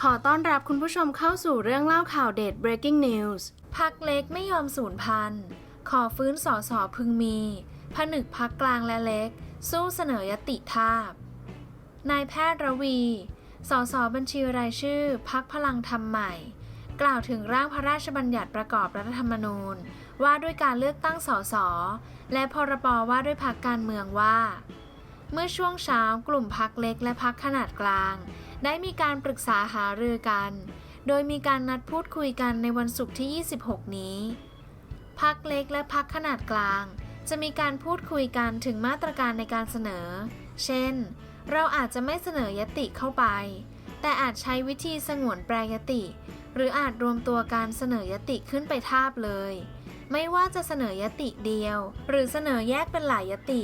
ขอต้อนรับคุณผู้ชมเข้าสู่เรื่องเล่าข่าวเด็ด breaking news พักเล็กไม่ยอมสูญพันธุ์ขอฟื้นสอสอพึงมี ผนึกพักกลางและเล็ก สู้เสนอยติทาบ นายแพทย์ระวี สสบัญชีรายชื่อ พักพลังธรรมใหม่ กล่าวถึงร่างพระราชบัญญัติประกอบรัฐธรรมนูญ ว่าด้วยการเลือกตั้งสส และพรบว่าด้วยพักการเมืองว่า เมื่อช่วงเช้ากลุ่มพักเล็กและพักขนาดกลาง ได้มีการปรึกษาหารือกัน โดยมีการนัดพูดคุยกันในวันศุกร์ที่ 26 นี้ พักเล็กและพักขนาดกลาง จะมีการพูดคุยกันถึงมาตรการในการเสนอ เช่น เราอาจจะไม่เสนอยติเข้าไป แต่อาจใช้วิธีสงวนแปรยติ หรืออาจรวมตัวการเสนอยติขึ้นไปทาบเลย ไม่ว่าจะเสนอยติเดียว หรือเสนอแยกเป็นหลายยติ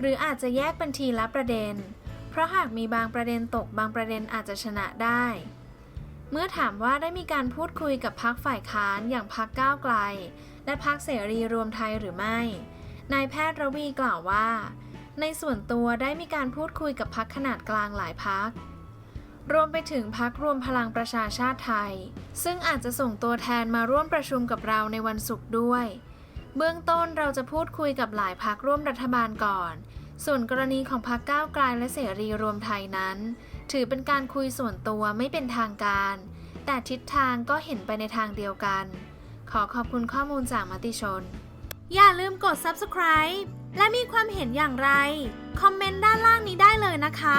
หรืออาจจะแยกเป็นทีละประเด็น เพราะหากมีบางประเด็นตกบางประเด็นอาจจะชนะได้ เมื่อถามว่าได้มีการพูดคุยกับพักฝ่ายค้านอย่างพักก้าวไกล และพักเสรีรวมไทยหรือไม่ นายแพทย์ระวีกล่าวว่า ในส่วนตัวได้มีการพูดคุยกับพักขนาดกลางหลายพักรวมไปถึงพักรวมพลังประชาชาติไทย ซึ่งอาจจะส่งตัวแทนมาร่วมประชุมกับเราในวันศุกร์ด้วย เบื้องต้นเราจะพูดคุยกับหลายพักร่วมรัฐบาลก่อน ส่วนกรณีของพักก้าวไกลและเสรีรวมไทยนั้น ถือเป็นการคุยส่วนตัวไม่เป็นทางการ แต่ทิศทางก็เห็นไปในทางเดียวกัน ขอขอบคุณข้อมูลจากมติชน อย่าลืมกด subscribe และมีความเห็นอย่างไร คอมเมนต์ด้านล่างนี้ได้เลยนะคะ